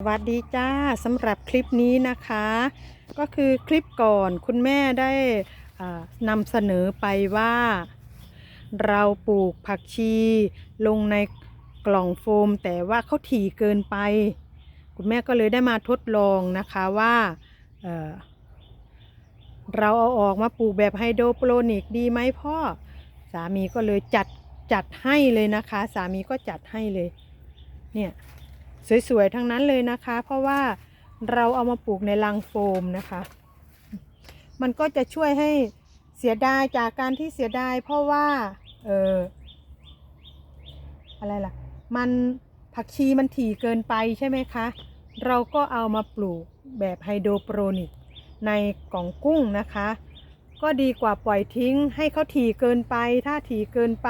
สวัสดีจ้าสำหรับคลิปนี้นะคะ ก็คือคลิปก่อนคุณแม่ได้นำเสนอไปว่า เราปลูกผักชี ลงในกล่องโฟม แต่ว่าเขาถี่เกินไป คุณแม่ก็เลยได้มาทดลองนะคะว่าเเราเอาออกมาปลูกแบบไฮโดรโปรนิกดีไหมพ่อ สามีก็เลยจัดจัดให้เลยนะคะ สามีก็จัดให้เลยเนี่ย สวยๆ ทั้งนั้นเลยนะคะ เพราะว่าเราเอามาปลูกในรังโฟมนะคะ มันก็จะช่วยให้เสียดายจากการที่เสียดายเพราะว่า เอออะไรล่ะ มันผักชีมันถี่เกินไปใช่ไหมคะ เราก็เอามาปลูกแบบไฮโดรโปรนิกในกล่องกุ้งนะคะ ก็ดีกว่าปล่อยทิ้งให้เขาถี่เกินไป ถ้าถี่เกินไป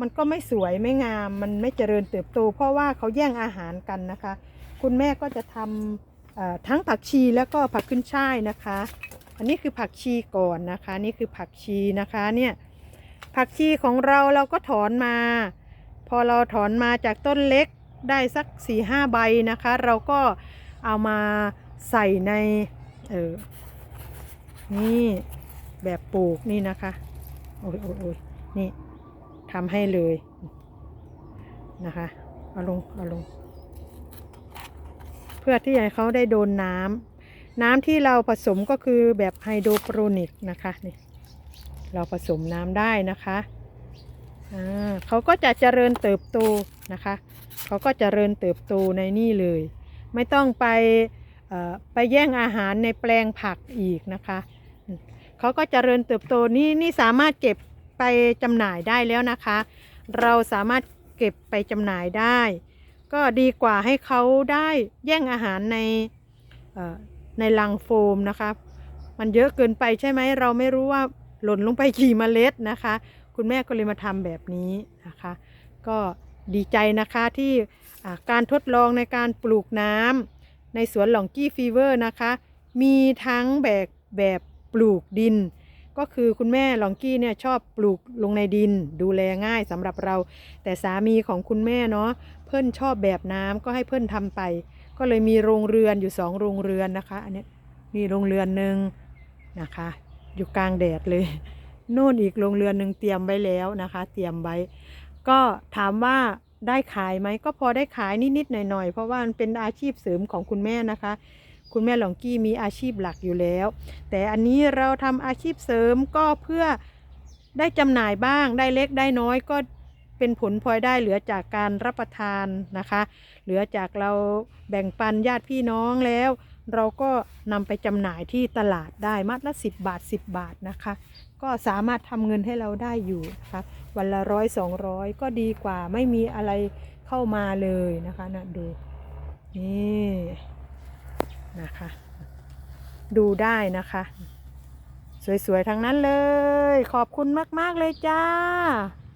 มันก็ไม่สวยไม่งาม มันไม่เจริญเติบโต เพราะว่าเขาแย่งอาหารกันนะคะ คุณแม่ก็จะทำทั้งผักชีแล้วก็ผักขึ้นช่ายนะคะ อันนี้คือผักชีก่อนนะคะ นี่คือผักชีนะคะเนี่ยผักชีของเราเราก็ถอนมา พอเราถอนมาจากต้นเล็กได้สักสี่ห้าใบนะคะ เราก็เอามาใส่ในเออนี่แบบปลูกนี่นะคะ โอ้ยโอ้ยนี่ ทำให้เลยนะคะเอาลงเอาลง เพื่อที่ให้เขาได้โดนน้ำน้ำที่เราผสมก็คือแบบไฮโดรโปรนิกนะคะนี่เราผสมน้ำได้นะคะอ่าเขาก็จะเจริญเติบโตนะคะ เขาก็เจริญเติบโตในนี่เลย ไม่ต้องไปเอ่อไปแย่งอาหารในแปลงผักอีกนะคะ เขาก็เจริญเติบโตนี่นี่สามารถเก็บ ไปจำหน่ายได้แล้วนะคะ เราสามารถเก็บไปจำหน่ายได้ ก็ดีกว่าให้เขาได้แย่งอาหารในในลังโฟมนะคะ มันเยอะเกินไปใช่ไหมเราไม่รู้ว่าหล่นลงไปกี่เมล็ดนะคะ คุณแม่ก็เลยมาทำแบบนี้นะคะ ก็ดีใจนะคะที่การทดลองในการปลูกน้ำในสวนหลองกี้ฟีเวอร์นะคะ มีทั้งแบบแบบปลูกดิน ก็คือคุณแม่ลองกี้เนี่ยชอบปลูกลงในดิน ดูแลง่ายสำหรับเรา แต่สามีของคุณแม่เนาะเพื่อนชอบแบบน้ำก็ให้เพื่อนทำไป ก็เลยมีโรงเรือนอยู่สองโรงเรือนนะคะ อันนี้มีโรงเรือนหนึ่งนะคะ อยู่กลางแดดเลยโน่นอีกโรงเรือนหนึ่งเตรียมไว้แล้วนะคะ เตรียมไว้ ก็ถามว่าได้ขายไหมก็พอได้ขายนิดๆหน่อยๆ เพราะว่ามันเป็นอาชีพเสริมของคุณแม่นะคะ คุณแม่หลองกี้มีอาชีพหลักอยู่แล้ว แต่อันนี้เราทำอาชีพเสริมก็เพื่อได้จำหน่ายบ้างได้เล็กได้น้อยก็เป็นผลพลอยได้เหลือจากการรับประทานนะคะ เหลือจากเราแบ่งปันญาติพี่น้องแล้ว เราก็นำไปจำหน่ายที่ตลาดได้มัดละ 10 บาท 10 บาทนะคะ ก็สามารถทำเงินให้เราได้อยู่นะคะวันละร้อยสองร้อยก็ดีกว่าไม่มีอะไรเข้ามาเลยนะคะนะดูนี่ นะคะ ดูได้นะคะ สวยๆทั้งนั้นเลย ขอบคุณมาก ๆ เลยจ้า